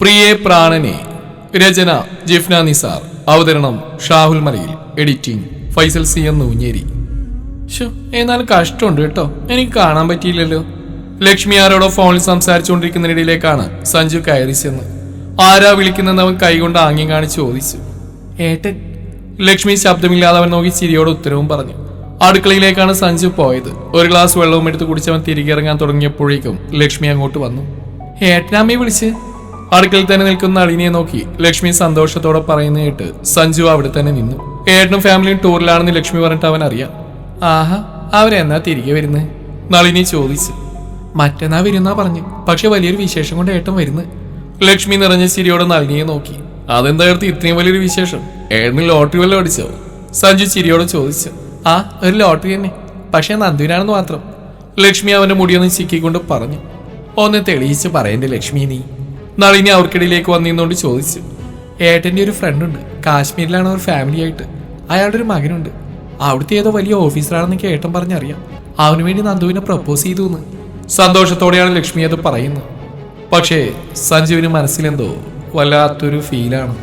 പ്രിയേ പ്രാണനെ. രചന ജിഫ്ന നിസാർ. അവതരണം ഷാഹുൽ മലയിൽ. എഡിറ്റിംഗ് ഫൈസൽ സി എന്ന് ഊഞ്ഞേരി എന്നാൽ കഷ്ടമുണ്ട് കേട്ടോ. എനിക്ക് കാണാൻ പറ്റിയില്ലല്ലോ. ലക്ഷ്മി ആരോടോ ഫോണിൽ സംസാരിച്ചുകൊണ്ടിരിക്കുന്നതിനിടയിലേക്കാണ് സഞ്ജു കയറി ചെന്ന്. ആരാ വിളിക്കുന്നതെന്ന് അവൻ കൈകൊണ്ട് ആംഗ്യം കാണിച്ച് ചോദിച്ചു. ഏട്ടൻ. ലക്ഷ്മി ശബ്ദമില്ലാതെ അവൻ നോക്കി ചിരിയോട് ഉത്തരവും പറഞ്ഞു. അടുക്കളയിലേക്കാണ് സഞ്ജു പോയത്. ഒരു ഗ്ലാസ് വെള്ളവും എടുത്ത് കുടിച്ചവൻ തിരികെ ഇറങ്ങാൻ തുടങ്ങിയപ്പോഴേക്കും ലക്ഷ്മി അങ്ങോട്ട് വന്നു. ഏട്ടനമ്മയെ വിളിച്ച്? അടുക്കളയിൽ തന്നെ നിൽക്കുന്ന അളിനിയെ നോക്കി ലക്ഷ്മി സന്തോഷത്തോടെ പറയുന്ന കേട്ട് സഞ്ജു അവിടെ തന്നെ നിന്നു. ഏട്ടനും ഫാമിലിയും ടൂറിലാണെന്ന് ലക്ഷ്മി പറഞ്ഞിട്ട് അവൻ അറിയാം. ആഹാ അവരെന്നാ തിരികെ വരുന്നത് നളിനി ചോദിച്ചു. മറ്റന്നാ വരുന്നാ പറഞ്ഞു. പക്ഷെ വലിയൊരു വിശേഷം കൊണ്ട് ഏട്ടൻ വരുന്നു. ലക്ഷ്മി നിറഞ്ഞ ചിരിയോടെ നളിനിയെ നോക്കി. അതെന്തായിരുന്നു ഇത്രയും വലിയൊരു വിശേഷം? ഏട്ടന് ലോട്ടറി വല്ലതും അടിച്ചോ? സഞ്ജു ചിരിയോടെ ചോദിച്ചു. ആ ഒരു ലോട്ടറി തന്നെ. പക്ഷെ നന്ദുവിനാണെന്ന് മാത്രം. ലക്ഷ്മി അവന്റെ മുടിയൊന്ന് ചിക്കിക്കൊണ്ട് പറഞ്ഞു. ഒന്ന് തെളിയിച്ച് പറയണ്ടേ ലക്ഷ്മി നീ. നളിനി അവർക്കിടയിലേക്ക് വന്നിരുന്നുകൊണ്ട് ചോദിച്ചു. ഏട്ടന്റെ ഒരു ഫ്രണ്ട് ഉണ്ട് കാശ്മീരിലാണ് അവർ ഫാമിലി ആയിട്ട് അയാളുടെ ഒരു മകനുണ്ട്. അവിടുത്തെ ഏതോ വലിയ ഓഫീസറാണെന്ന് ഏട്ടൻ പറഞ്ഞറിയാം. അവന് വേണ്ടി നന്ദുവിനെ പ്രപ്പോസ് ചെയ്തു എന്ന് സന്തോഷത്തോടെയാണ് ലക്ഷ്മി അത് പറയുന്നത്. പക്ഷേ സഞ്ജുവിന് മനസ്സിലെന്തോ വല്ലാത്തൊരു ഫീലാണ്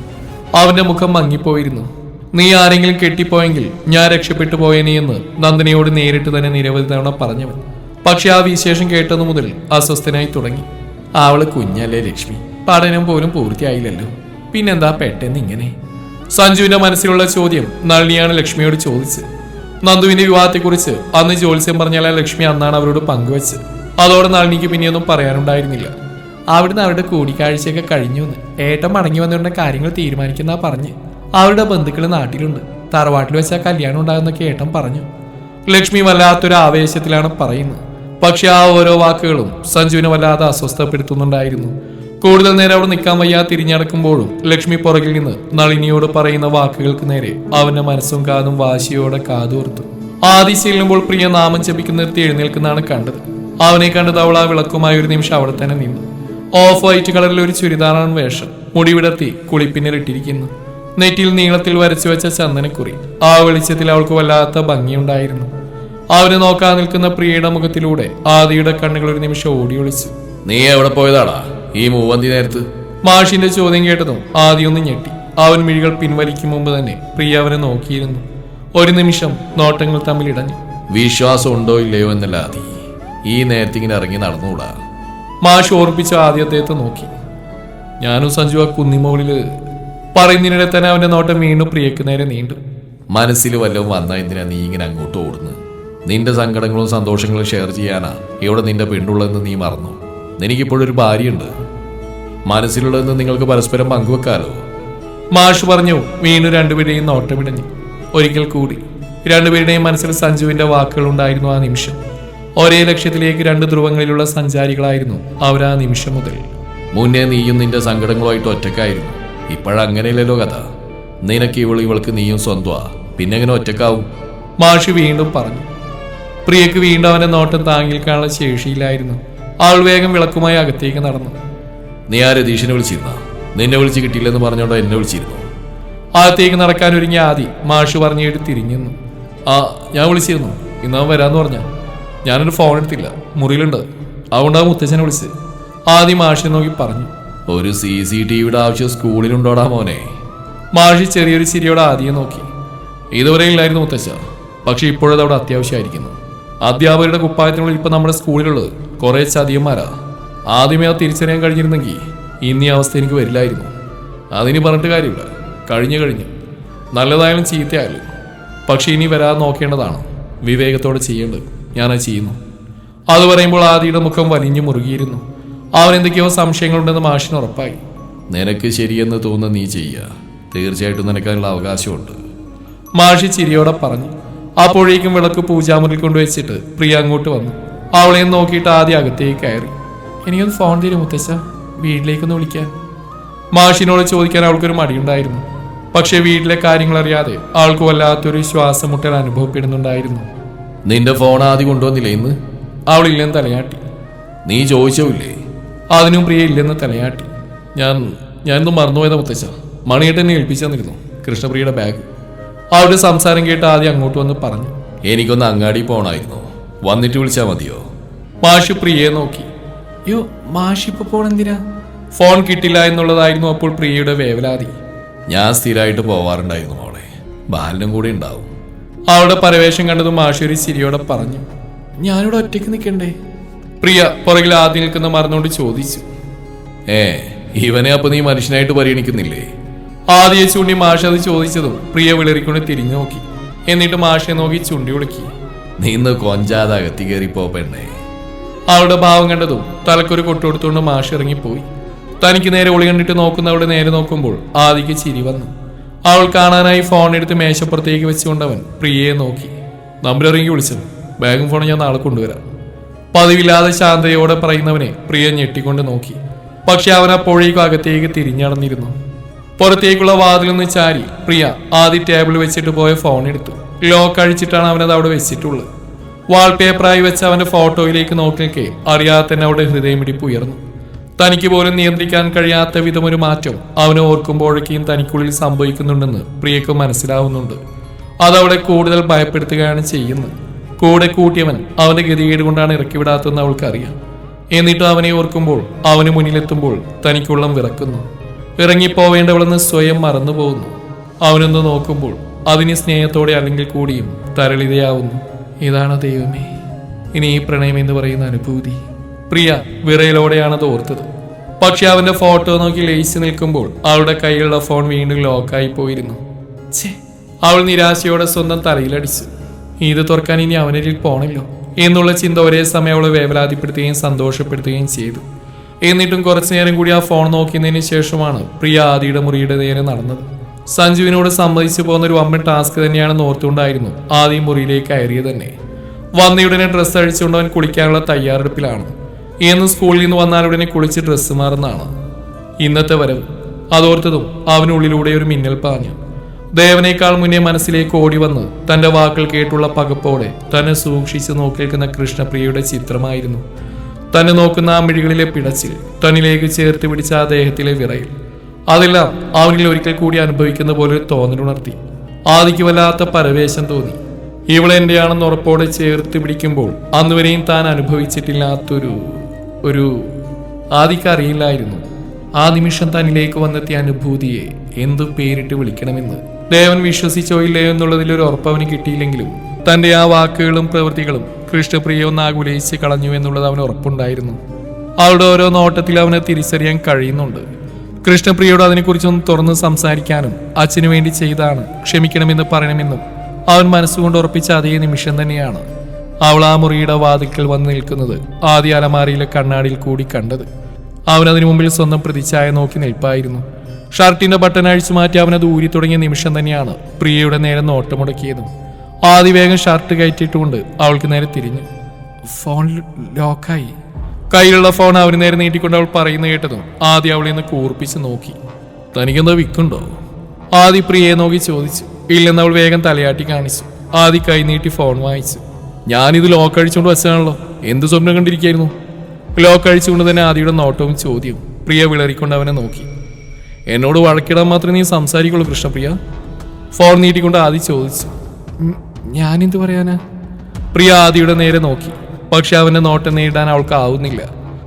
അവന്റെ മുഖം മങ്ങിപ്പോയിരുന്നു. നീ ആരെങ്കിലും കെട്ടിപ്പോയെങ്കിൽ ഞാൻ രക്ഷപ്പെട്ടു പോയേനെ എന്ന് നന്ദിനിയോട് നേരിട്ട് തന്നെ നിരവധി തവണ പറഞ്ഞവൻ. പക്ഷെ ആ വിശേഷം കേട്ടതു മുതൽ അസ്വസ്ഥനായി തുടങ്ങി. അവൾ കുഞ്ഞല്ലേ ലക്ഷ്മി? പഠനം പോലും പൂർത്തിയായില്ലല്ലോ. പിന്നെന്താ പെട്ടെന്ന് ഇങ്ങനെ? സഞ്ജുവിന്റെ മനസ്സിലുള്ള ചോദ്യം നളിനിയാണ് ലക്ഷ്മിയോട് ചോദിച്ചത്. നന്ദുവിന്റെ വിവാഹത്തെക്കുറിച്ച് അന്ന് ജോത്സ്യം പറഞ്ഞാൽ ലക്ഷ്മി അന്നാണ് അവരോട് പങ്കുവച്ചത്. അതോടെ നളിനിക്ക് പിന്നെയൊന്നും പറയാനുണ്ടായിരുന്നില്ല. അവിടുന്ന് അവരുടെ കൂടിക്കാഴ്ചയൊക്കെ കഴിഞ്ഞു എന്ന് ഏട്ടൻ മടങ്ങി വന്നിരുന്ന കാര്യങ്ങൾ തീരുമാനിക്കുന്ന പറഞ്ഞ്. അവരുടെ ബന്ധുക്കൾ നാട്ടിലുണ്ട്. തറവാട്ടിൽ വെച്ചാൽ കല്യാണം ഉണ്ടാകുന്നൊക്കെ ഏട്ടൻ പറഞ്ഞു. ലക്ഷ്മി വല്ലാത്തൊരു ആവേശത്തിലാണ് പറയുന്നത്. പക്ഷെ ആ ഓരോ വാക്കുകളും സഞ്ജുവിനെ വല്ലാതെ അസ്വസ്ഥപ്പെടുത്തുന്നുണ്ടായിരുന്നു. കൂടുതൽ നേരം അവിടെ നിൽക്കാൻ വയ്യാ തിരിഞ്ഞടക്കുമ്പോഴും ലക്ഷ്മി പുറകിൽ നിന്ന് നളിനിയോട് പറയുന്ന വാക്കുകൾക്ക് നേരെ അവന്റെ മനസ്സും കാതും വാശിയോടെ കാതോർത്തു. ആദ്യ ചെല്ലുമ്പോൾ പ്രിയ നാമം ജപിക്കുന്ന നിർത്തി എഴുന്നേൽക്കുന്നതാണ് കണ്ടത്. അവനെ കണ്ടത് അവൾ ആ വിളക്കുമായ ഒരു നിമിഷം അവിടെ തന്നെ നിന്നു. ഓഫ് വൈറ്റ് കളറിൽ ഒരു ചുരിദാറാണ് വേഷം. മുടി വിടർത്തി കുളിപ്പിന്നലിട്ടിരിക്കുന്നു നെറ്റിയിൽ നീളത്തിൽ വരച്ചു വെച്ച ചന്ദനക്കുറി. ആ വെളിച്ചത്തിൽ അവൾക്ക് വല്ലാത്ത ഭംഗിയുണ്ടായിരുന്നു. അവർ നോക്കാൻ നിൽക്കുന്ന പ്രിയയുടെ മുഖത്തിലൂടെ ആദിയുടെ കണ്ണുകൾ ഒരു നിമിഷം ഓടി ഒളിച്ചു. നീ എവിടെ പോയതാടാ? ഈ മൂവന്തി നേരത്ത്? മാഷിന്റെ ചോദ്യം കേട്ടതും ആദ്യമൊന്ന് ഞെട്ടി. അവൻ മിഴികൾ പിൻവലിക്കും മുമ്പ് തന്നെ പ്രിയ അവനെ നോക്കിയിരുന്നു. ഒരു നിമിഷം നോട്ടങ്ങൾ തമ്മിൽ ഇടഞ്ഞു. വിശ്വാസം ഉണ്ടോ ഇല്ലയോ എന്നല്ല ആദി. ഈ നേരത്തെ ഇങ്ങനെ ഇറങ്ങി നടന്നുകൂടാ മാഷ് ഓർപ്പിച്ച ആദ്യ അദ്ദേഹത്തെ നോക്കി. ഞാനും സഞ്ജു ആ കുന്നിമുകളിൽ പറയുന്നതിനിടെ തന്നെ അവന്റെ നോട്ടം വീണ്ടും പ്രിയക്ക് നേരെ നീണ്ടു. മനസ്സിൽ വല്ലതും വന്നാ എന്തിനാ നീ ഇങ്ങനെ അങ്ങോട്ട് ഓടുന്നത്? നിന്റെ സങ്കടങ്ങളും സന്തോഷങ്ങളും ഷെയർ ചെയ്യാനാ ഇവിടെ നിന്റെ പെണ്ണുള്ളതെന്ന് നീ മറന്നു. നിനക്കിപ്പോഴൊരു ഭാര്യയുണ്ട്. മനസ്സിലുള്ളതെന്ന് നിങ്ങൾക്ക് പരസ്പരം പങ്കുവെക്കാലോ? മാഷ് പറഞ്ഞു വീണു രണ്ടുപേരെയും നോട്ടമിടഞ്ഞു. ഒരിക്കൽ കൂടി. രണ്ടുപേരുടെയും മനസ്സിൽ സഞ്ജുവിന്റെ വാക്കുകൾ ഉണ്ടായിരുന്നു ആ നിമിഷം. ഒരേ ലക്ഷ്യത്തിലേക്ക് രണ്ട് ധ്രുവങ്ങളിലുള്ള സഞ്ചാരികളായിരുന്നു അവർ ആ നിമിഷം മുതൽ. മുന്നേ നീയും നിന്റെ സങ്കടങ്ങളുമായിട്ട് ഒറ്റക്കായിരുന്നു ഇപ്പോഴങ്ങനെയല്ലല്ലോ കഥ. നിനക്ക് ഇവൾ ഇവൾക്ക് നീയും സ്വന്തമാ. പിന്നെങ്ങനെ ഒറ്റക്കാവും മാഷ് വീണ്ടും പറഞ്ഞു. പ്രിയക്ക് വീണ്ടും അവന്റെ നോട്ടം താങ്ങിൽക്കാനുള്ള ശേഷിയിലായിരുന്നു. ആൾ വേഗം വിളക്കുമായി അകത്തേക്ക് നടന്നു. നീ ആ രതീഷിനെ വിളിച്ചിരുന്ന? നിന്നെ വിളിച്ച് കിട്ടിയില്ലെന്ന് പറഞ്ഞോണ്ടോ എന്നെ വിളിച്ചിരുന്നു? അകത്തേക്ക് നടക്കാൻ ഒരുങ്ങി ആദി മാഷ് പറഞ്ഞിട്ട് തിരിഞ്ഞു ആ ഞാൻ വിളിച്ചിരുന്നു. ഇന്ന് അവൻ വരാന്ന് പറഞ്ഞ. ഞാനൊരു ഫോൺ എടുത്തില്ല. മുറിയിലുണ്ട്. അതുകൊണ്ടാ മുത്തച്ഛനെ വിളിച്ച് ആദ്യം മാഷിനെ നോക്കി പറഞ്ഞു. ഒരു സി സി ടി വിയുടെ ആവശ്യം സ്കൂളിലുണ്ടോടാ മോനെ? മാഷി ചെറിയൊരു ചിരിയോടെ ആദിയെ നോക്കി. ഇതുവരെ ഇല്ലായിരുന്നു മുത്തച്ഛ. പക്ഷെ ഇപ്പോഴത് അവിടെ അത്യാവശ്യമായിരിക്കുന്നു. അധ്യാപകരുടെ കുപ്പായത്തിനുള്ളിൽ ഇപ്പം നമ്മുടെ സ്കൂളിലുള്ളത് കുറേ ചതിയന്മാരാ. ആദ്യമേ അത് തിരിച്ചറിയാൻ കഴിഞ്ഞിരുന്നെങ്കിൽ ഇന്നീ അവസ്ഥ എനിക്ക് വരില്ലായിരുന്നു. അതിന് പറഞ്ഞിട്ട് കാര്യമില്ല. കഴിഞ്ഞു കഴിഞ്ഞു. നല്ലതായാലും ചീത്തയായാലും. പക്ഷെ ഇനി വരാതെ നോക്കേണ്ടതാണ്. വിവേകത്തോടെ ചെയ്യേണ്ടത് ഞാനത് ചെയ്യുന്നു. അത് പറയുമ്പോൾ ആദിയുടെ മുഖം വലിഞ്ഞു മുറുകിയിരുന്നു. അവൻ എന്തൊക്കെയോ സംശയങ്ങളുണ്ടെന്ന് മാഷിന് ഉറപ്പായി. നിനക്ക് ശരിയെന്ന് തോന്നുന്ന നീ ചെയ്യുക. തീർച്ചയായിട്ടും നിനക്കതിനുള്ള അവകാശമുണ്ട്. മാഷി ചിരിയോടെ പറഞ്ഞു. അപ്പോഴേക്കും വിളക്ക് പൂജാമുറിൽ കൊണ്ടുവച്ചിട്ട് പ്രിയ അങ്ങോട്ട് വന്നു. അവളെ നോക്കിയിട്ട് ആദ്യം അകത്തേക്ക് കയറി. എനിക്കൊന്ന് ഫോൺ തരും മുത്തച്ഛ. വീട്ടിലേക്കൊന്ന് വിളിക്കാൻ. മാഷിനോട് ചോദിക്കാൻ അവൾക്കൊരു മടിയുണ്ടായിരുന്നു. പക്ഷെ വീട്ടിലെ കാര്യങ്ങൾ അറിയാതെ ആൾക്ക് വല്ലാത്തൊരു ശ്വാസം മുട്ടൽ അനുഭവപ്പെടുന്നുണ്ടായിരുന്നു. നിന്റെ ഫോൺ ആദ്യം കൊണ്ടുവന്നില്ലേ ഇന്ന്? അവളില്ലെന്ന് തലയാട്ടി. നീ ചോദിച്ചില്ലേ അതിനും പ്രിയ ഇല്ലെന്ന് തലയാട്ടി. ഞാൻ ഞാനൊന്നും മറന്നുപോയതാ മുത്തച്ഛ. മണിയേട്ട് എന്നെ ഏൽപ്പിച്ചു തന്നിരുന്നു. കൃഷ്ണപ്രിയയുടെ ബാഗ് അവരുടെ സംസാരം കേട്ട് ആദ്യം അങ്ങോട്ട് വന്ന് പറഞ്ഞു. എനിക്കൊന്ന് അങ്ങാടി പോണായിരുന്നു. വന്നിട്ട് വിളിച്ചാൽ മതിയോ? മാഷി പ്രിയയെ നോക്കി. യോ മാഷി ഇപ്പൊ പോണെന്തിനാ? ഫോൺ കിട്ടില്ല എന്നുള്ളതായിരുന്നു അപ്പോൾ പ്രിയയുടെ വേവലാതി. ഞാൻ സ്ഥിരമായിട്ട് പോവാറുണ്ടായിരുന്നു മോളെ. ബാലനും കൂടി ഉണ്ടാവും. അവളുടെ പരവേശം മാഷി ഒരു ചിരിയോടെ പറഞ്ഞു. ഞാനിവിടെ ഒറ്റയ്ക്ക് നിൽക്കണ്ടേ പ്രിയ പുറകിൽ ആദ്യം നിൽക്കുന്ന മറന്നുകൊണ്ട് ചോദിച്ചു. ഏ ഇവനെ അപ്പൊ നീ മനുഷ്യനായിട്ട് പരിഗണിക്കുന്നില്ലേ? ആദ്യ ചൂണ്ടി മാഷ അത് ചോദിച്ചതും പ്രിയ വിളറിക്കൊണ്ട് തിരിഞ്ഞു നോക്കി. എന്നിട്ട് മാഷെ നോക്കി ചുണ്ടി ഉളുക്കി നീന്ന് കൊഞ്ചാതെ അകത്തി കയറിപ്പോ പെണ്ണേ. അവളുടെ ഭാവം കണ്ടതും തലക്കൊരു കൊട്ടുകൊടുത്തുകൊണ്ട് മാഷ് ഇറങ്ങിപ്പോയി. തനിക്ക് നേരെ ഒളി കണ്ടിട്ട് നോക്കുന്നവളുടെ നേരെ നോക്കുമ്പോൾ ആദിക്ക് ചിരി വന്നു. അവൾ കാണാനായി ഫോൺ എടുത്ത് മേശപ്പുറത്തേക്ക് വെച്ചുകൊണ്ടവൻ പ്രിയയെ നോക്കി. നമ്പർ ഇറങ്ങി വിളിച്ചത്. ബാഗും ഫോണും ഞാൻ നാളെ കൊണ്ടുവരാം. പതിവില്ലാതെ ശാന്തയോടെ പറയുന്നവനെ പ്രിയ ഞെട്ടിക്കൊണ്ട് നോക്കി. പക്ഷെ അവൻ അപ്പോഴേക്കും അകത്തേക്ക് തിരിഞ്ഞടന്നിരുന്നു. പുറത്തേക്കുള്ള വാതിൽ നിന്ന് ചാരി പ്രിയ ആദ്യ ടേബിൾ വെച്ചിട്ട് പോയ ഫോൺ എടുത്തു. ലോക്ക് അഴിച്ചിട്ടാണ് അവനത് അവിടെ വെച്ചിട്ടുള്ളത്. വാൾപേപ്പറായി വെച്ച അവന്റെ ഫോട്ടോയിലേക്ക് നോക്കി നിൽക്കെ അറിയാതെ തന്നെ അവിടെ ഹൃദയമിടിപ്പ് ഉയർന്നു. തനിക്ക് പോലും നിയന്ത്രിക്കാൻ കഴിയാത്ത വിധം ഒരു മാറ്റം അവനെ ഓർക്കുമ്പോഴേക്കും തനിക്കുള്ളിൽ സംഭവിക്കുന്നുണ്ടെന്ന് പ്രിയക്ക് മനസ്സിലാവുന്നുണ്ട്. അതവിടെ കൂടുതൽ ഭയപ്പെടുത്തുകയാണ് ചെയ്യുന്നത്. കൂടെ കൂട്ടിയവൻ അവന്റെ ഗതികേട് കൊണ്ടാണ് ഇറക്കിവിടാത്തതെന്ന് അവൾക്കറിയാം. എന്നിട്ട് അവനെ ഓർക്കുമ്പോൾ അവന് മുന്നിലെത്തുമ്പോൾ തനിക്കുള്ളം വിറക്കുന്നു. ഇറങ്ങിപ്പോവേണ്ടവളെന്ന് സ്വയം മറന്നുപോകുന്നു. അവനൊന്ന് നോക്കുമ്പോൾ അതിന് സ്നേഹത്തോടെ അല്ലെങ്കിൽ കൂടിയും തരളിതയാവുന്നു. ഇതാണ് ദൈവമേ. ഇനി ഈ പ്രണയം എന്ന് പറയുന്ന അനുഭൂതി. പ്രിയ വിറയലോടെയാണത് ഓർത്തത്. പക്ഷെ അവന്റെ ഫോട്ടോ നോക്കി ലയിച്ചു നിൽക്കുമ്പോൾ അവളുടെ കൈയിലുള്ള ഫോൺ വീണ്ടും ലോക്കായി പോയിരുന്നു. അവൾ നിരാശയോടെ സ്വന്തം തലയിലടിച്ചു. ഇത് തുറക്കാൻ ഇനി അവനിൽ പോണല്ലോ. എന്നുള്ള ചിന്ത ഒരേ സമയം അവളെ വേവലാതിപ്പെടുത്തുകയും സന്തോഷപ്പെടുത്തുകയും ചെയ്തു. എന്നിട്ടും കുറച്ചു നേരം കൂടി ആ ഫോൺ നോക്കിയതിന് ശേഷമാണ് പ്രിയ ആദിയുടെ മുറിയുടെ നേരെ നടന്നത്. സഞ്ജുവിനോട് സംബന്ധിച്ചു പോകുന്ന ഒരു വമ്പൻ ടാസ്ക് തന്നെയാണെന്ന് ഓർത്തുകൊണ്ടായിരുന്നു ആദ്യം മുറിയിലേക്ക് കയറിയത് തന്നെ. വന്നയുടനെ ഡ്രസ്സ് അഴിച്ചുകൊണ്ട് അവൻ കുളിക്കാനുള്ള തയ്യാറെടുപ്പിലാണ്. ഇന്ന് സ്കൂളിൽ നിന്ന് വന്നാൽ ഉടനെ കുളിച്ച് ഡ്രസ്സ് മാറുന്നതാണ്. ഇന്നത്തെ വരവ്. അതോർത്തതും അവനുള്ളിലൂടെ ഒരു മിന്നൽ പാഞ്ഞു. ദേവനേക്കാൾ മുന്നേ മനസ്സിലേക്ക് ഓടി വന്ന് തന്റെ വാക്കുകൾ കേട്ടുള്ള പകപ്പോടെ തന്നെ സൂക്ഷിച്ചു നോക്കി നിൽക്കുന്ന കൃഷ്ണപ്രിയയുടെ ചിത്രമായിരുന്നു. തന്നെ നോക്കുന്ന ആ മിഴികളിലെ പിടച്ചിൽ തന്നിലേക്ക് ചേർത്ത് പിടിച്ച ആ ദേഹത്തിലെ വിറയിൽ. അതെല്ലാം അവനിൽ ഒരിക്കൽ കൂടി അനുഭവിക്കുന്ന പോലെ ഒരു തോന്നലുണർത്തി. ആദിക്ക് വല്ലാത്ത പരവേശം തോന്നി. ഇവളെന്റെയാണെന്ന് ഉറപ്പോടെ ചേർത്ത് പിടിക്കുമ്പോൾ അന്നുവരെയും താൻ അനുഭവിച്ചിട്ടില്ലാത്തൊരു ഒരു ആദിക്ക് അറിയില്ലായിരുന്നു. ആ നിമിഷം തന്നിലേക്ക് വന്നെത്തിയ അനുഭൂതിയെ എന്തു പേരിട്ട് വിളിക്കണമെന്ന്. ദേവൻ വിശ്വസിച്ചോ ഇല്ലയോ എന്നുള്ളതിൽ ഒരു ഉറപ്പ് അവന് കിട്ടിയില്ലെങ്കിലും തന്റെ ആ വാക്കുകളും പ്രവൃത്തികളും കൃഷ്ണപ്രിയ ഒന്ന് ആകുലയിച്ച് കളഞ്ഞു എന്നുള്ളത് അവന് ഉറപ്പുണ്ടായിരുന്നു. അവളുടെ ഓരോ നോട്ടത്തിൽ അവനെ തിരിച്ചറിയാൻ കഴിയുന്നുണ്ട്. കൃഷ്ണപ്രിയോട് അതിനെക്കുറിച്ചൊന്ന് തുറന്ന് സംസാരിക്കാനും അച്ഛനു വേണ്ടി ചെയ്താണ് ക്ഷമിക്കണമെന്ന് പറയണമെന്നും അവൻ മനസ്സുകൊണ്ട് ഉറപ്പിച്ച അതേ നിമിഷം തന്നെയാണ് അവൾ ആ മുറിയുടെ വാതിൽക്കൽ വന്ന് നിൽക്കുന്നത് ആദ്യ അലമാരയിലെ കണ്ണാടിയിൽ കൂടി കണ്ടത്. അവൻ അതിനു മുമ്പിൽ സ്വന്തം പ്രതിച്ഛായ നോക്കി നിൽപ്പായിരുന്നു. ഷർട്ടിന്റെ ബട്ടൺ അഴിച്ചു മാറ്റി അവനത് ഊരി തുടങ്ങിയ നിമിഷം തന്നെയാണ് പ്രിയയുടെ നേരെ നോട്ടമുടക്കിയതും ആദ്യ വേഗം ഷർട്ട് കയറ്റിയിട്ടുകൊണ്ട് അവൾക്ക് നേരെ തിരിഞ്ഞു. ഫോൺ ലോക്കായി. കയ്യിലുള്ള ഫോൺ അവന് നേരെ നീട്ടിക്കൊണ്ട് അവൾ പറയുന്ന കേട്ടതും ആദ്യം അവളെ ഒന്ന് കൂർപ്പിച്ച് നോക്കി. തനിക്കെന്തോ വിക്കുണ്ടോ? ആദി പ്രിയെ നോക്കി ചോദിച്ചു. ഇല്ലെന്ന് അവൾ വേഗം തലയാട്ടി കാണിച്ചു. ആദി കൈ നീട്ടി ഫോൺ വാങ്ങിച്ചു ഞാനിത് ലോക്ക് അഴിച്ചുകൊണ്ട് വെച്ചതാണല്ലോ. എന്ത് സ്വപ്നം കണ്ടിരിക്കായിരുന്നു? ലോക്ക് അഴിച്ചുകൊണ്ട് തന്നെ ആദിയുടെ നോട്ടവും ചോദ്യവും പ്രിയ വിളറിക്കൊണ്ട് അവനെ നോക്കി. എന്നോട് വഴക്കിടാൻ മാത്രമേ നീ സംസാരിക്കുള്ളൂ കൃഷ്ണപ്രിയ. ഫോൺ നീട്ടിക്കൊണ്ട് ആദി ചോദിച്ചു. "ഉം, ഞാനെന്ത് പറയാനാ? പ്രിയ ആദിയുടെ നേരെ നോക്കി. പക്ഷെ അവന്റെ നോട്ടം നേരിടാൻ അവൾക്ക് ആവുന്നില്ല.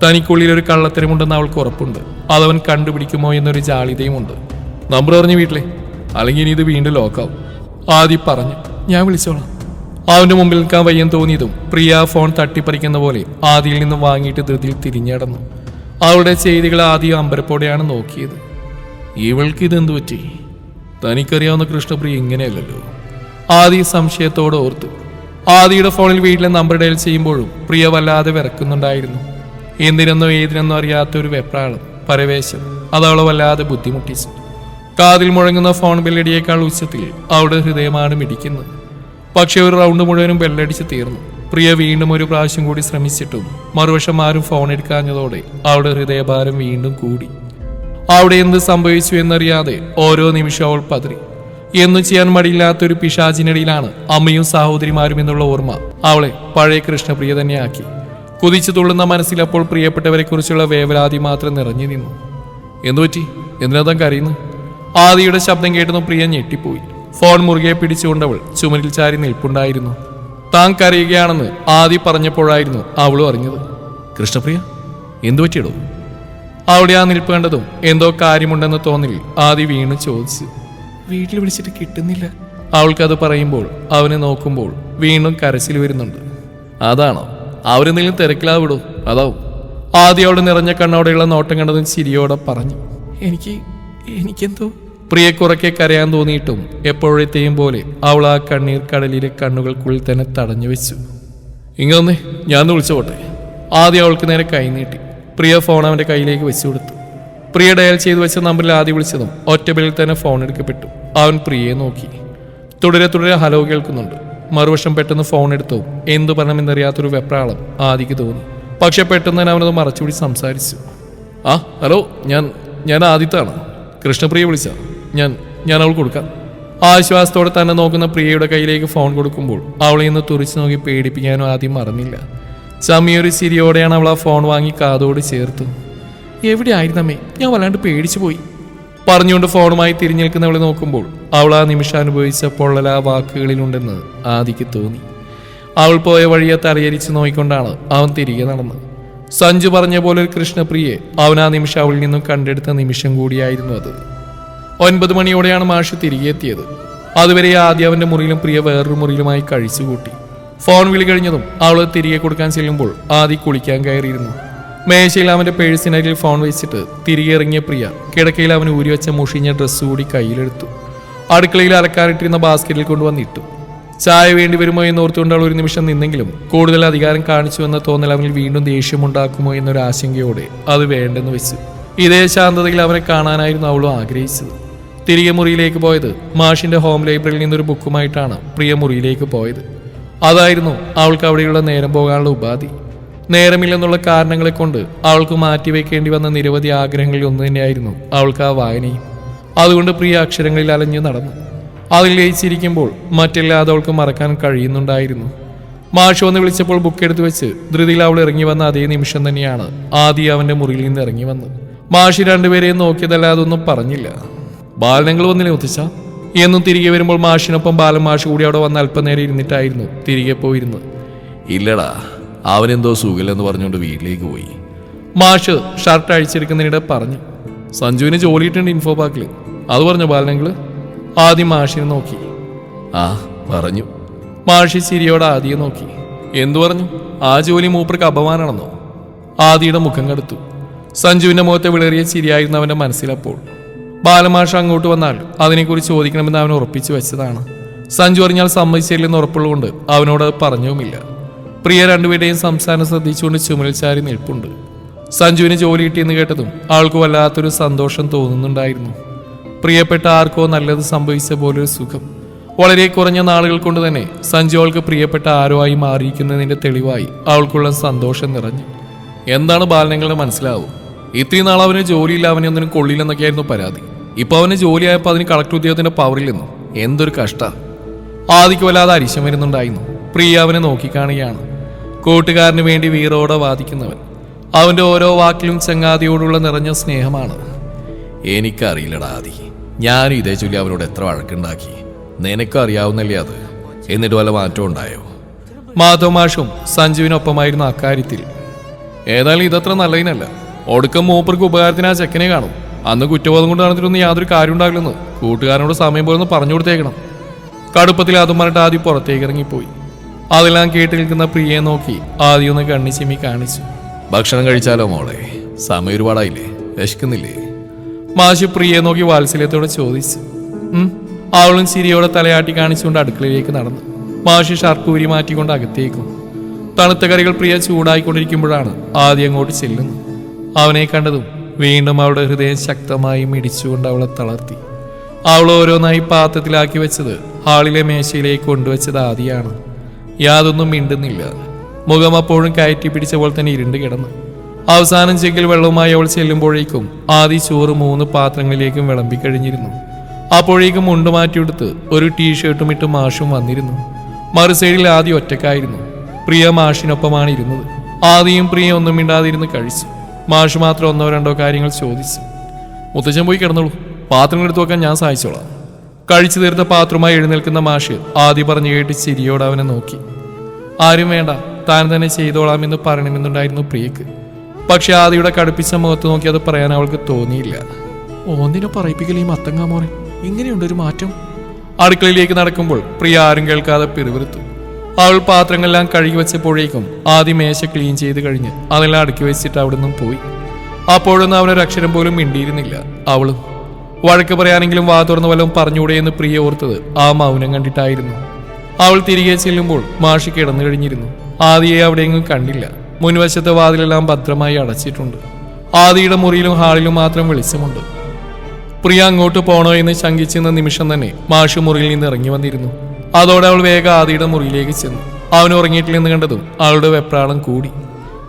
തനിക്കുള്ളിൽ ഒരു കള്ളത്തരമുണ്ടെന്ന് അവൾക്ക് ഉറപ്പുണ്ട്. അതവൻ കണ്ടുപിടിക്കുമോ എന്നൊരു ജാളിതയുമുണ്ട് നമ്പർ പറഞ്ഞു വീട്ടിലെ. അല്ലെങ്കിൽ ഇനി ഇത് വീണ്ടും ലോക്കാവും. ആദി പറഞ്ഞു. ഞാൻ വിളിച്ചോളാം. അവന്റെ മുമ്പിൽ നിൽക്കാൻ വയ്യം തോന്നിയതും പ്രിയ ഫോൺ തട്ടിപ്പറിക്കുന്ന പോലെ ആദിയിൽ നിന്നും വാങ്ങിയിട്ട് ധൃതിയിൽ തിരിഞ്ഞടന്നു അവളുടെ ചെയ്തികൾ ആദ്യം അമ്പരപ്പോടെയാണ് നോക്കിയത്. ഇവൾക്ക് ഇതെന്തു പറ്റി? തനിക്കറിയാവുന്ന കൃഷ്ണപ്രിയ ഇങ്ങനെയല്ലല്ലോ. ആദി സംശയത്തോട് ഓർത്തു ആദിയുടെ ഫോണിൽ വീട്ടിലെ നമ്പർ ഡയൽ ചെയ്യുമ്പോഴും പ്രിയ വല്ലാതെ വിറക്കുന്നുണ്ടായിരുന്നു. എന്തിനെന്നോ ഏതിനെന്നോ അറിയാത്ത ഒരു വെപ്രാളം പരവേശം അതവളെ വല്ലാതെ ബുദ്ധിമുട്ടിച്ചു. കാതിൽ മുഴങ്ങുന്ന ഫോൺ ബെല്ലടിയേക്കാൾ ഉച്ചത്തിൽ അവളുടെ ഹൃദയമാണ് മിടിക്കുന്നത്. പക്ഷേ ഒരു റൗണ്ട് മുഴുവനും ബെല്ലടിച്ച് തീർന്നു. പ്രിയ വീണ്ടും ഒരു പ്രാവശ്യം കൂടി ശ്രമിച്ചിട്ടും മറുവശം ആരും ഫോൺ എടുക്കാഞ്ഞതോടെ അവളുടെ ഹൃദയഭാരം വീണ്ടും കൂടി. അവിടെ എന്ത് സംഭവിച്ചു എന്നറിയാതെ ഓരോ നിമിഷം അവൾ പതറി. എന്നും ചെയ്യാൻ മടിയില്ലാത്തൊരു പിശാചിനടിയിലാണ് അമ്മയും സഹോദരിമാരും എന്നുള്ള ഓർമ്മ അവളെ പഴയ കൃഷ്ണപ്രിയ തന്നെയാക്കി. കുതിച്ചു തുള്ളുന്ന മനസ്സിൽ അപ്പോൾ പ്രിയപ്പെട്ടവരെ കുറിച്ചുള്ള വേവലാതി മാത്രം നിറഞ്ഞു നിന്നു. എന്തുപറ്റി എന്തിനാ കരയുന്നു? ആദിയുടെ ശബ്ദം കേട്ടതും പ്രിയ ഞെട്ടിപ്പോയി. ഫോൺ മുറുകെ പിടിച്ചുകൊണ്ടവൾ ചുമരിൽ ചാരി നിൽപ്പുണ്ടായിരുന്നു. താൻ കരയുകയാണെന്ന് ആദി പറഞ്ഞപ്പോഴായിരുന്നു അവളും അറിഞ്ഞത്. കൃഷ്ണപ്രിയ എന്തു പറ്റിയടോ? അവിടെ ആ നിൽപ്പേണ്ടതും എന്തോ കാര്യമുണ്ടെന്ന് തോന്നി ആദി വീണ് ചോദിച്ചു. വീട്ടിൽ വിളിച്ചിട്ട് കിട്ടുന്നില്ല. അവൾക്കത് പറയുമ്പോൾ അവനെ നോക്കുമ്പോൾ വീണ്ടും കരച്ചിൽ വരുന്നുണ്ട്. അതാണോ? അവരെന്തെങ്കിലും തിരക്കിലാവിടൂ? അതാവും. ആദ്യം അവിടെ നിറഞ്ഞ കണ്ണോടെയുള്ള നോട്ടം കണ്ടതും ചിരിയോടെ പറഞ്ഞു. എനിക്ക് എനിക്കെന്തോ? പ്രിയ കുറയ്ക്കെ കരയാൻ തോന്നിയിട്ടും എപ്പോഴത്തെയും പോലെ അവൾ ആ കണ്ണീർ കടലിലെ കണ്ണുകൾക്കുള്ളിൽ തന്നെ തടഞ്ഞു വെച്ചു. ഇങ്ങനെ ഞാൻ വിളിച്ചോട്ടെ ആദ്യം അവൾക്ക് നേരെ കൈനീട്ടി പ്രിയ ഫോൺ അവന്റെ കയ്യിലേക്ക് വെച്ചു കൊടുത്തു. പ്രിയ ഡയൽ ചെയ്തു വെച്ച നമ്പറിൽ ആദ്യം വിളിച്ചതും ഒറ്റ ബില്ലിൽ തന്നെ ഫോൺ എടുക്കപ്പെട്ടു. അവൻ പ്രിയയെ നോക്കി. തുടരെ തുടരെ ഹലോ കേൾക്കുന്നുണ്ട്. മറുവശം പെട്ടെന്ന് ഫോൺ എടുത്തു. എന്തു പറയണമെന്നറിയാത്തൊരു വെപ്രാളം ആദിക്ക് തോന്നി. പക്ഷെ പെട്ടെന്ന് തന്നെ അവനത് മറച്ചുപിടിച്ച് സംസാരിച്ചു. ആ ഹലോ ഞാൻ ഞാൻ ആദിത്താണ്. കൃഷ്ണപ്രിയ വിളിച്ച ഞാൻ ഞാൻ അവൾ കൊടുക്കാം. ആശ്വാസത്തോടെ തന്നെ നോക്കുന്ന പ്രിയയുടെ കയ്യിലേക്ക് ഫോൺ കൊടുക്കുമ്പോൾ അവളെ ഇന്ന് തുറിച്ചു നോക്കി പേടിപ്പിക്കാനും ആദ്യം മറന്നില്ല. ചമ്മിയൊരു ചിരിയോടെയാണ് അവൾ ആ ഫോൺ വാങ്ങി കാതോട് ചേർത്തു. എവിടെ ആയിരുന്നമ്മേ ഞാൻ വല്ലാണ്ട് പേടിച്ചു പോയി പറഞ്ഞുകൊണ്ട് ഫോണുമായി തിരിഞ്ഞു നിൽക്കുന്നവളെ നോക്കുമ്പോൾ അവൾ ആ നിമിഷം അനുഭവിച്ച പൊള്ളല വാക്കുകളിലുണ്ടെന്ന് ആദിക്ക് തോന്നി. അവൾ പോയ വഴിയെ തറയരിച്ച് നോക്കിക്കൊണ്ടാണ് അവൻ തിരികെ നടന്നത്. സഞ്ജു പറഞ്ഞ പോലെ ഒരു കൃഷ്ണപ്രിയെ അവൻ ആ നിമിഷം അവളിൽ നിന്നും കണ്ടെടുത്ത നിമിഷം കൂടിയായിരുന്നു അത്. ഒൻപത് മണിയോടെയാണ് മാഷ് തിരികെ എത്തിയത്. അതുവരെ ആദ്യം അവന്റെ മുറിയിലും പ്രിയ വേറൊരു മുറിയിലുമായി കഴിച്ചുകൂട്ടി. ഫോൺ വിളി കഴിഞ്ഞതും അവൾ തിരികെ കൊടുക്കാൻ ചെല്ലുമ്പോൾ ആദി കുളിക്കാൻ കയറിയിരുന്നു. മേശയിൽ അവന്റെ പേഴ്സിനരിൽ ഫോൺ വെച്ചിട്ട് തിരികെ ഇറങ്ങിയ പ്രിയ കിടക്കയിൽ അവൻ ഊരിവെച്ച മുഷിഞ്ഞ ഡ്രസ്സ് കൂടി കയ്യിലെടുത്തു. അടുക്കളയിൽ അലക്കാറിട്ടിരുന്ന ബാസ്ക്കറ്റിൽ കൊണ്ടുവന്നിട്ടു ചായ വേണ്ടി വരുമോ എന്ന് ഓർത്തുകൊണ്ട് അവൾ ഒരു നിമിഷം നിന്നെങ്കിലും കൂടുതൽ അധികാരം കാണിച്ചു എന്ന തോന്നൽ അവനിൽ വീണ്ടും ദേഷ്യമുണ്ടാക്കുമോ എന്നൊരു ആശങ്കയോടെ അത് വേണ്ടെന്ന് വെച്ചു. ഇതേ ശാന്തതയിൽ അവനെ കാണാനായിരുന്നു അവളും ആഗ്രഹിച്ചത്. തിരികെ മുറിയിലേക്ക് പോയത് മാഷിന്റെ ഹോം ലൈബ്രറിയിൽ നിന്നൊരു ബുക്കുമായിട്ടാണ് പ്രിയ മുറിയിലേക്ക് പോയത്. അതായിരുന്നു അവൾക്ക് അവിടെയുള്ള നേരം പോകാനുള്ള ഉപാധി. നേരമില്ലെന്നുള്ള കാരണങ്ങളെ കൊണ്ട് അവൾക്ക് മാറ്റിവെക്കേണ്ടി വന്ന നിരവധി ആഗ്രഹങ്ങളിൽ ഒന്ന് തന്നെയായിരുന്നു അവൾക്ക് ആ വായനയും. അതുകൊണ്ട് പ്രിയ അക്ഷരങ്ങളിൽ അലഞ്ഞു നടന്നു. അതിൽ ലയിച്ചിരിക്കുമ്പോൾ മറ്റെല്ലാതെ അവൾക്ക് മറക്കാൻ കഴിയുന്നുണ്ടായിരുന്നു. മാഷ് വന്ന് വിളിച്ചപ്പോൾ ബുക്ക് എടുത്തു വെച്ച് ധൃതിയിൽ അവൾ ഇറങ്ങി വന്ന അതേ നിമിഷം തന്നെയാണ് ആദ്യ അവന്റെ മുറിയിൽ നിന്ന് ഇറങ്ങി വന്നത്. മാഷി രണ്ടുപേരെയും നോക്കിയതല്ലാതെ ഒന്നും പറഞ്ഞില്ല. ബാലനങ്ങൾ വന്നില്ലേ ഒത്തിച്ച എന്നും തിരികെ വരുമ്പോൾ മാഷിനൊപ്പം ബാലൻ മാഷ് കൂടി അവിടെ വന്ന് അല്പനേരം ഇരുന്നിട്ടായിരുന്നു തിരികെ പോയിരുന്നു ഇല്ലടാ. അവനെന്തോ സുഖില്ലെന്ന് പറഞ്ഞുകൊണ്ട് വീട്ടിലേക്ക് പോയി. മാഷ് ഷർട്ട് അഴിച്ചെടുക്കുന്നതിനിടെ പറഞ്ഞു സഞ്ജുവിന് ജോലിയിട്ടുണ്ട് ഇൻഫോ പാർക്കിൽ അത് പറഞ്ഞു ബാലനങ്ങൾ ആദ്യം മാഷിനെ നോക്കി. ആ പറഞ്ഞു. മാഷി ചിരിയോടെ ആദിയെ നോക്കി. എന്തു പറഞ്ഞു? ആ ജോലി മൂപ്പർക്ക് അപമാനാണെന്നോ? ആദിയുടെ മുഖം കടുത്തു. സഞ്ജുവിന്റെ മുഖത്തെ വിളറിയ ചിരിയായിരുന്നു അവന്റെ മനസ്സിലപ്പോൾ ബാലമാഷ അങ്ങോട്ട് വന്നാൽ അതിനെക്കുറിച്ച് ചോദിക്കണമെന്ന് അവൻ ഉറപ്പിച്ചു വെച്ചതാണ്. സഞ്ജു അറിഞ്ഞാൽ സമ്മതിച്ചില്ലെന്ന് ഉറപ്പുള്ളതുകൊണ്ട് അവനോട് പറഞ്ഞവുമില്ല പറഞ്ഞുമില്ല. പ്രിയ രണ്ടുപേരുടെയും സംസാരം ശ്രദ്ധിച്ചുകൊണ്ട് ചുമലിൽ ചാരി നിൽപ്പുണ്ട്. സഞ്ജുവിന് ജോലി കിട്ടിയെന്ന് കേട്ടതും ആൾക്ക് വല്ലാത്തൊരു സന്തോഷം തോന്നുന്നുണ്ടായിരുന്നു. പ്രിയപ്പെട്ട ആർക്കോ നല്ലത് സംഭവിച്ച പോലൊരു സുഖം. വളരെ കുറഞ്ഞ നാളുകൾ കൊണ്ട് തന്നെ സഞ്ജു അവൾക്ക് പ്രിയപ്പെട്ട ആരോ ആയി മാറിയിരിക്കുന്നതിന്റെ തെളിവായി അവൾക്കുള്ള സന്തോഷം നിറഞ്ഞു. എന്താണ് ബാലനങ്ങളുടെ മനസ്സിലാവും? ഇത്രയും നാൾ അവന് ജോലിയില്ല അവനെ ഒന്നിനും കൊള്ളില്ലെന്നൊക്കെയായിരുന്നു പരാതി. ഇപ്പൊ അവന് ജോലിയായപ്പോൾ അതിന് കളക്ടർ ഉദ്യോഗത്തിന്റെ പവറില്ലെന്നു എന്തൊരു കഷ്ട. ആദിക്ക് വല്ലാതെ അരിശം വരുന്നുണ്ടായിരുന്നു. പ്രിയ അവനെ നോക്കിക്കാണുകയാണ് കൂട്ടുകാരന് വേണ്ടി വീറോടെ വാദിക്കുന്നവൻ. അവന്റെ ഓരോ വാക്കിലും ചങ്ങാതിയോടുള്ള നിറഞ്ഞ സ്നേഹമാണ്. എനിക്കറിയില്ലടാ ആദി. ഞാനും ഇതേ ചൊല്ലി അവനോട് എത്ര വഴക്കുണ്ടാക്കി. നിനക്കും അറിയാവുന്നല്ലേ അത്? എന്നിട്ട് വല്ല മാറ്റം ഉണ്ടായോ? മാധവമാഷും സഞ്ജുവിനൊപ്പമായിരുന്നു അക്കാര്യത്തിൽ. ഏതായാലും ഇതത്ര നല്ലതിനല്ല. ഒടുക്കം മൂപ്പർക്ക് ഉപകാരത്തിന് ആ ചെക്കനെ കാണും. അന്ന് കുറ്റബോധം കൊണ്ട് നടന്നിട്ടൊന്നും യാതൊരു കാര്യം ഉണ്ടാകില്ലെന്ന് കൂട്ടുകാരനോട് സമയം പോലെ ഒന്ന് പറഞ്ഞു കൊടുത്തേക്കണം. കടുപ്പത്തിൽ അതും പറഞ്ഞിട്ട് ആദ്യം പുറത്തേക്ക് ഇറങ്ങിപ്പോയി. അതെല്ലാം കേട്ട് നിൽക്കുന്ന പ്രിയയെ നോക്കി ആദ്യം ഒന്ന് കണ്ണി ചിമ്മി കാണിച്ചു. ഭക്ഷണം കഴിച്ചാലോ മോളെ? സമയം ഒരുപാടായില്ലേ? വിശക്കുന്നില്ലേ? മാഷി പ്രിയയെ നോക്കി വാത്സല്യത്തോടെ ചോദിച്ചു. അവളും ചിരിയോടെ തലയാട്ടി കാണിച്ചുകൊണ്ട് അടുക്കളയിലേക്ക് നടന്നു. മാഷി ഷർട്ട് ഊരി മാറ്റിക്കൊണ്ട് അകത്തേക്കും. തണുത്ത കറികൾ പ്രിയ ചൂടായിക്കൊണ്ടിരിക്കുമ്പോഴാണ് ആദ്യം അങ്ങോട്ട് ചെല്ലുന്നത്. അവനെ കണ്ടതും വീണ്ടും അവളുടെ ഹൃദയം ശക്തമായി മിടിച്ചുകൊണ്ട് അവളെ തളർത്തി. അവൾ ഓരോന്നായി പാത്രത്തിലാക്കി വെച്ചത് ഹാളിലെ മേശയിലേക്ക് കൊണ്ടുവച്ചത് ആദിയാണ് യാതൊന്നും മിണ്ടുന്നില്ല. മുഖം അപ്പോഴും കയറ്റി പിടിച്ച പോലെ തന്നെ ഇരുണ്ട് കിടന്നു. അവസാനം ചെങ്കിൽ വെള്ളവുമായി അവൾ ചെല്ലുമ്പോഴേക്കും ആദ്യ ചോറ് മൂന്ന് പാത്രങ്ങളിലേക്കും വിളമ്പി കഴിഞ്ഞിരുന്നു. അപ്പോഴേക്കും മുണ്ട് മാറ്റിയെടുത്ത് ഒരു ടീഷർട്ടും ഇട്ട് മാഷും വന്നിരുന്നു. മറു സൈഡിൽ ആദ്യം ഒറ്റക്കായിരുന്നു. പ്രിയ മാഷിനൊപ്പമാണ് ഇരുന്നത്. ആദ്യം പ്രിയ ഒന്നും മിണ്ടാതിരുന്ന് കഴിച്ചു. മാഷ് മാത്രം ഒന്നോ രണ്ടോ കാര്യങ്ങൾ ചോദിച്ചു. മുത്തച്ഛൻ പോയി കിടന്നോളൂ. പാത്രങ്ങൾ എടുത്തു വെക്കാൻ ഞാൻ സഹായിച്ചോളാം. കഴിച്ചു തീർത്ത പാത്രമായി എഴുന്നേൽക്കുന്ന മാഷ് ആദ്യം പറഞ്ഞു കേട്ട് ചിരിയോട് അവനെ നോക്കി. ആരും വേണ്ട താൻ തന്നെ ചെയ്തോളാമെന്ന് പറയണമെന്നുണ്ടായിരുന്നു പ്രിയക്ക്. പക്ഷെ ആദിയുടെ കടുപ്പിച്ച മുഖത്ത് നോക്കി അത് പറയാൻ അവൾക്ക് തോന്നിയില്ല. ഓന്നിനെ പറയിപ്പിക്കൽ ഈ മത്തങ്ങാമോറെ ഇങ്ങനെയുണ്ട് ഒരു മാറ്റം. അടുക്കളയിലേക്ക് നടക്കുമ്പോൾ പ്രിയ ആരും കേൾക്കാതെ പിറുവിറുത്തു അവൾ പാത്രങ്ങളെല്ലാം കഴുകി വെച്ചപ്പോഴേക്കും ആദ്യം മേശ ക്ലീൻ ചെയ്ത് കഴിഞ്ഞ് അതെല്ലാം അടുക്കി വെച്ചിട്ട് അവിടെ നിന്നും പോയി. അപ്പോഴൊന്നും അവനൊരു അക്ഷരം പോലും മിണ്ടിയിരുന്നില്ല അവളും. വഴക്ക് പറയാനെങ്കിലും വാ തുറന്ന് വല്ലതും പറഞ്ഞൂടെ എന്ന് പ്രിയ ഓർത്തത് ആ മൗനം കണ്ടിട്ടായിരുന്നു. അവൾ തിരികെ ചെല്ലുമ്പോൾ മാഷി കിടന്നു കഴിഞ്ഞിരുന്നു. ആദിയെ അവിടെയെങ്ങും കണ്ടില്ല. മുൻവശത്തെ വാതിലെല്ലാം ഭദ്രമായി അടച്ചിട്ടുണ്ട്. ആദിയുടെ മുറിയിലും ഹാളിലും മാത്രം വെളിച്ചമുണ്ട്. പ്രിയ അങ്ങോട്ട് പോണോ എന്ന് ശങ്കിച്ചെന്ന നിമിഷം തന്നെ മാഷ് മുറിയിൽ നിന്ന് ഇറങ്ങി വന്നിരുന്നു. അതോടെ അവൾ വേഗം ആദിയുടെ മുറിയിലേക്ക് ചെന്നു. അവൻ ഉറങ്ങിയിട്ടില്ലെന്ന് കണ്ടതും അവളുടെ വെപ്രാളം കൂടി.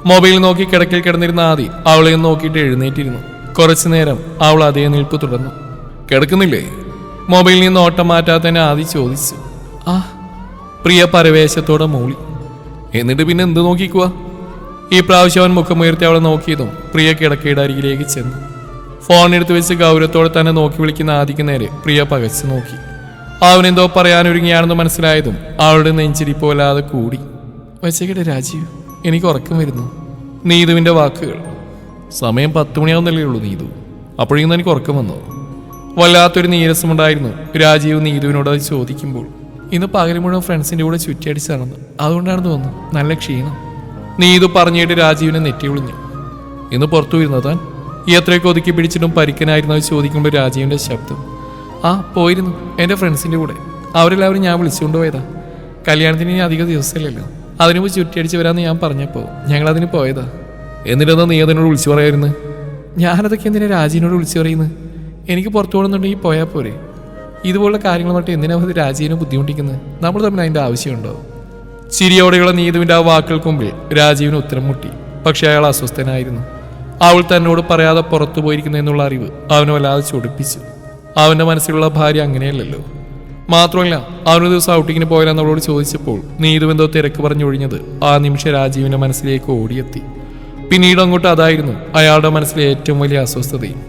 മൊബൈൽ നോക്കി കിടക്കിൽ കിടന്നിരുന്ന ആദി അവളെ നോക്കിയിട്ട് എഴുന്നേറ്റിരുന്നു. കുറച്ചു നേരം അവൾ അതേ നിൽപ്പ് തുടർന്നു. കിടക്കുന്നില്ലേ? മൊബൈലിൽ നിന്ന് ഓട്ടം മാറ്റാത്തതിനെ ആദ്യം ആദി ചോദിച്ചു. ആ. പ്രിയ പരവേശത്തോടെ മൂളി. എന്നിട്ട് പിന്നെ എന്ത് നോക്കിക്കുക ഈ പ്രാവശ്യം അവൻ മുഖമുയർത്തി അവളെ നോക്കിയതും പ്രിയ കിടക്കയുടെ അരികിലേക്ക് ചെന്നു. ഫോൺ എടുത്തു വെച്ച് ഗൗരവത്തോടെ തന്നെ നോക്കി വിളിക്കുന്ന ആദിക്ക് നേരെ പ്രിയ പകച്ചു നോക്കി. അവനെന്തോ പറയാനൊരുങ്ങിയാണെന്ന് മനസ്സിലായതും അവളുടെ നെഞ്ചിരിപ്പ് വല്ലാതെ കൂടി. വച്ചേക്കട്ടെ രാജീവ് എനിക്ക് ഉറക്കം വരുന്നു. നീതുവിന്റെ വാക്കുകൾ. സമയം പത്ത് മണിയാവുന്നല്ലേ ഉള്ളൂ നീതു. അപ്പോഴേക്കും എനിക്ക് ഉറക്കം വന്നു. വല്ലാത്തൊരു നീരസമുണ്ടായിരുന്നു രാജീവ് നീതുവിനോട് അത് ചോദിക്കുമ്പോൾ ഇന്ന് പകൽ മുഴുവൻ ഫ്രണ്ട്സിന്റെ കൂടെ ചുറ്റിയടിച്ച് നടന്നു അതുകൊണ്ടാണെന്ന് തോന്നുന്നു നല്ല ക്ഷീണം. നീതു പറഞ്ഞിട്ട് രാജീവിനെ നെറ്റി വിളിഞ്ഞു. ഇന്ന് പുറത്തു വരുന്നതാൻ ഈ എത്രയൊക്കെ ഒതുക്കി പിടിച്ചിട്ടും പരിക്കനായിരുന്നു? അത് ചോദിക്കുമ്പോൾ രാജീവിന്റെ ശബ്ദം ആ പോയിരുന്നു. എന്റെ ഫ്രണ്ട്സിന്റെ കൂടെ. അവരെല്ലാവരും ഞാൻ വിളിച്ചുകൊണ്ട് പോയതാ. കല്യാണത്തിന് ഇനി അധിക ദിവസമില്ലല്ലോ. അതിനുമ്പോൾ ചുറ്റിയടിച്ച് വരാമെന്ന് ഞാൻ പറഞ്ഞപ്പോൾ ഞങ്ങളതിന് പോയതാണ് പോയതാ. എന്നിട്ടെന്നാ നീ അതിനോട് വിളിച്ചു പറയായിരുന്നു? ഞാനതൊക്കെ എന്തിനാ രാജീവിനോട് വിളിച്ചു പറയുന്നത് എനിക്ക് പുറത്തു പോകണമെന്നുണ്ടെങ്കിൽ പോയാൽ പോരെ. ഇതുപോലുള്ള കാര്യങ്ങൾ പറഞ്ഞിട്ട് എന്തിനാ അത് രാജീവിനെ ബുദ്ധിമുട്ടിക്കുന്നത് നമ്മൾ തമ്മിൽ അതിന്റെ ആവശ്യമുണ്ടോ ചിരിയോടെയുള്ള നീതുവിന്റെ ആ വാക്കുകൾക്ക് മുമ്പിൽ രാജീവിന് ഉത്തരം മുട്ടി. പക്ഷെ അയാൾ അസ്വസ്ഥനായിരുന്നു. അവൾ തന്നോട് പറയാതെ പുറത്തു പോയിരിക്കുന്നു എന്നുള്ള അറിവ് അവനെ വല്ലാതെ ചൊടിപ്പിച്ചു. അവന്റെ മനസ്സിലുള്ള ഭാര്യ അങ്ങനെയല്ലല്ലോ. മാത്രമല്ല അവനൊരു ദിവസം ഔട്ടിങ്ങിന് പോയാലെന്നവളോട് ചോദിച്ചപ്പോൾ നീതുവെന്തോ തിരക്ക് പറഞ്ഞൊഴിഞ്ഞത് ആ നിമിഷം രാജീവിന്റെ മനസ്സിലേക്ക് ഓടിയെത്തി. പിന്നീട് അങ്ങോട്ട് അതായിരുന്നു അയാളുടെ മനസ്സിലെ ഏറ്റവും വലിയ അസ്വസ്ഥതയും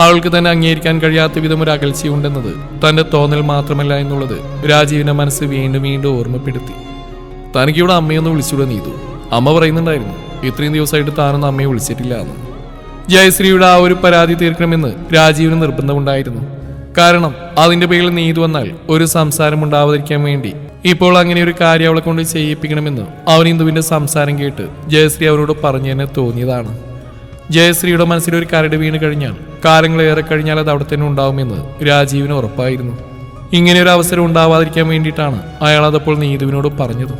അവൾക്ക് തന്നെ അംഗീകരിക്കാൻ കഴിയാത്ത വിധം ഒരു അകൽച്ചയുണ്ടെന്നത് തന്റെ തോന്നൽ മാത്രമല്ല എന്നുള്ളത് രാജീവിന്റെ മനസ്സ് വീണ്ടും വീണ്ടും ഓർമ്മപ്പെടുത്തി. തനിക്കിവിടെ അമ്മയൊന്ന് വിളിച്ചുകൂടെ നീതു. അമ്മ പറയുന്നുണ്ടായിരുന്നു ഇത്രയും ദിവസമായിട്ട് താനൊന്നും അമ്മയെ വിളിച്ചിട്ടില്ല എന്ന്. ജയശ്രീയുടെ ആ ഒരു പരാതി തീർക്കണമെന്ന് രാജീവിന് നിർബന്ധമുണ്ടായിരുന്നു. കാരണം അതിന്റെ പേരിൽ നീതു വന്നാൽ ഒരു സംസാരം ഉണ്ടാവാതിരിക്കാൻ വേണ്ടി ഇപ്പോൾ അങ്ങനെ ഒരു കാര്യം അവളെ കൊണ്ട് ചെയ്യിപ്പിക്കണമെന്ന് അവൻ ഇന്ദുവിന്റെ സംസാരം കേട്ട് ജയശ്രീ അവരോട് പറഞ്ഞു തന്നെ തോന്നിയതാണ്. ജയശ്രീയുടെ മനസ്സിൽ ഒരു കരട് വീണ് കഴിഞ്ഞാൽ കാലങ്ങളേറെ കഴിഞ്ഞാൽ അത് അവിടെ തന്നെ ഉണ്ടാവുമെന്ന് രാജീവിന് ഉറപ്പായിരുന്നു. ഇങ്ങനെ ഒരു അവസരം ഉണ്ടാവാതിരിക്കാൻ വേണ്ടിയിട്ടാണ് അയാൾ അതപ്പോൾ നീതുവിനോട് പറഞ്ഞത്.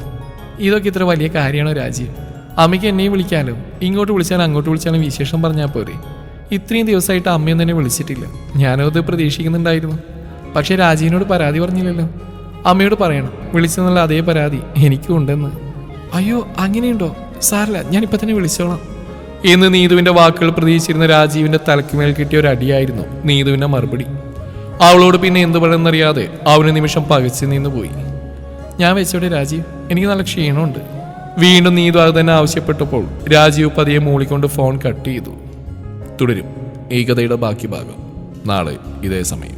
ഇതൊക്കെ ഇത്ര വലിയ കാര്യമാണോ രാജീവ്? അമ്മയ്ക്ക് എന്നെയും വിളിക്കാലോ? ഇങ്ങോട്ട് വിളിച്ചാലും അങ്ങോട്ട് വിളിച്ചാലും വിശേഷം പറഞ്ഞാൽ പോരെ. ഇത്രയും ദിവസമായിട്ട് അമ്മയും തന്നെ വിളിച്ചിട്ടില്ല. ഞാനും അത് പ്രതീക്ഷിക്കുന്നുണ്ടായിരുന്നു. പക്ഷേ രാജീവിനോട് പരാതി പറഞ്ഞില്ലല്ലോ. അമ്മയോട് പറയണം. വിളിച്ചെന്നുള്ള അതേ പരാതി എനിക്കും ഉണ്ടെന്ന്. അയ്യോ അങ്ങനെയുണ്ടോ? സാറില്ല ഞാനിപ്പോൾ തന്നെ വിളിച്ചോളാം. എന്ന് നീതുവിന്റെ വാക്കുകൾ പ്രതീക്ഷിച്ചിരുന്ന രാജീവിന്റെ തലക്കുമേൽ കിട്ടിയ ഒരു അടിയായിരുന്നു നീതുവിന്റെ മറുപടി. അവളോട് പിന്നെ എന്ത് പറയുന്നറിയാതെ അവന് നിമിഷം പകച്ചു നിന്ന് പോയി ഞാൻ വെച്ചോടെ രാജീവ് എനിക്ക് നല്ല ക്ഷീണമുണ്ട്. വീണ്ടും നീതു അത് തന്നെ ആവശ്യപ്പെട്ടപ്പോൾ രാജീവ് പതിയെ മൂളിക്കൊണ്ട് ഫോൺ കട്ട് ചെയ്തു. തുടരും ഈ കഥയുടെ ബാക്കി ഭാഗം. നാളെ ഇതേ സമയം.